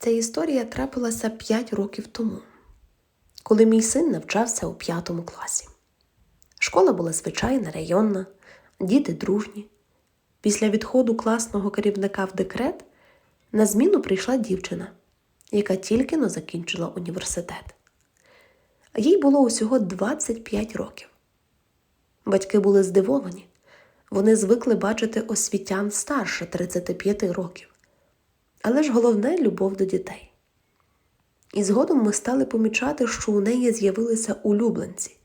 Ця історія трапилася 5 років тому, коли мій син навчався у п'ятому класі. Школа була звичайна, районна, діти дружні. Після відходу класного керівника в декрет на зміну прийшла дівчина, яка тільки но закінчила університет. Їй було усього 25 років. Батьки були здивовані. Вони звикли бачити освітян старше 35 років. Але ж головне любов до дітей. І згодом ми стали помічати, що у неї з'явилися улюбленці.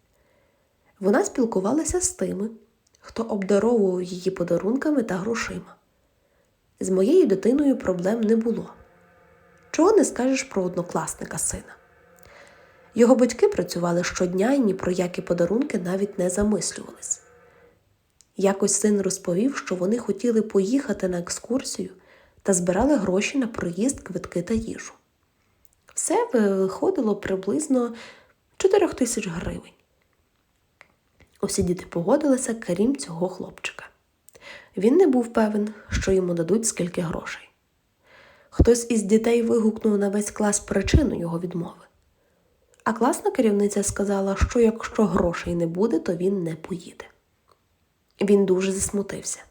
Вона спілкувалася з тими, хто обдаровував її подарунками та грошима. З моєю дитиною проблем не було. Чого не скажеш про однокласника сина? Його батьки працювали щодня і ні про які подарунки навіть не замислювались. Якось син розповів, що вони хотіли поїхати на екскурсію та збирали гроші на проїзд, квитки та їжу. Все виходило приблизно 4 тисяч гривень. Усі діти погодилися, крім цього хлопчика. Він не був певен, що йому дадуть скільки грошей. Хтось із дітей вигукнув на весь клас причину його відмови. А класна керівниця сказала, що якщо грошей не буде, то він не поїде. Він дуже засмутився.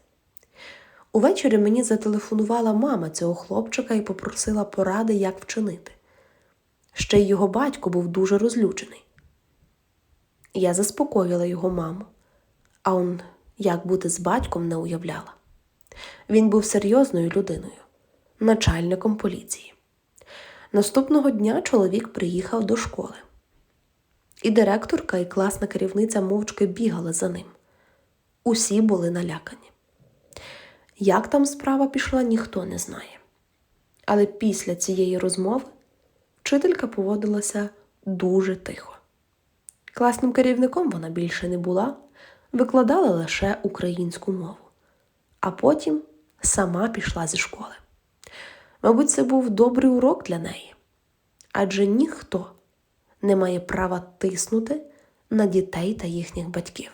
Увечері мені зателефонувала мама цього хлопчика і попросила поради, як вчинити. Ще й його батько був дуже розлючений. Я заспокоїла його маму, а он як бути з батьком не уявляла. Він був серйозною людиною, начальником поліції. Наступного дня чоловік приїхав до школи. І директорка, і класна керівниця мовчки бігали за ним. Усі були налякані. Як там справа пішла, ніхто не знає. Але після цієї розмови вчителька поводилася дуже тихо. Класним керівником вона більше не була, викладала лише українську мову, а потім сама пішла зі школи. Мабуть, це був добрий урок для неї, адже ніхто не має права тиснути на дітей та їхніх батьків.